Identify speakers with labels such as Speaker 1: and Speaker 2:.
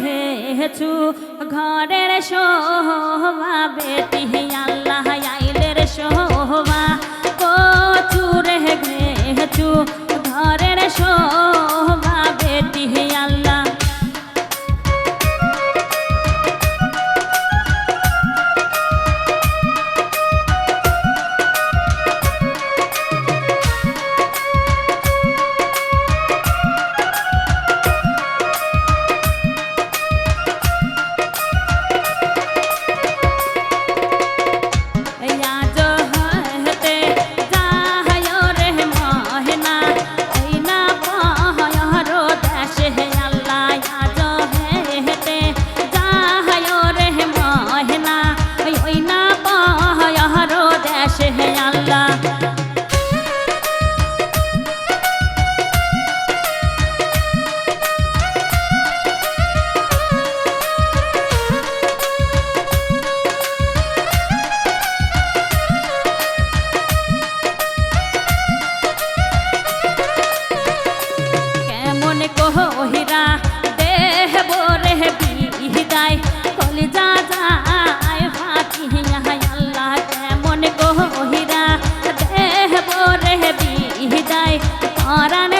Speaker 1: ঘেছু ঘরের শোহবা বেটি আল্লাহ আইলের শোভা। কচুর ঘেছু ঘরের শোভা। ওহিরা, দেহ রে বিদায় কলে যা যায় ফাটি আল্লাহ, কেমন গো ওহিরা, দেহ রে বিদায়। করান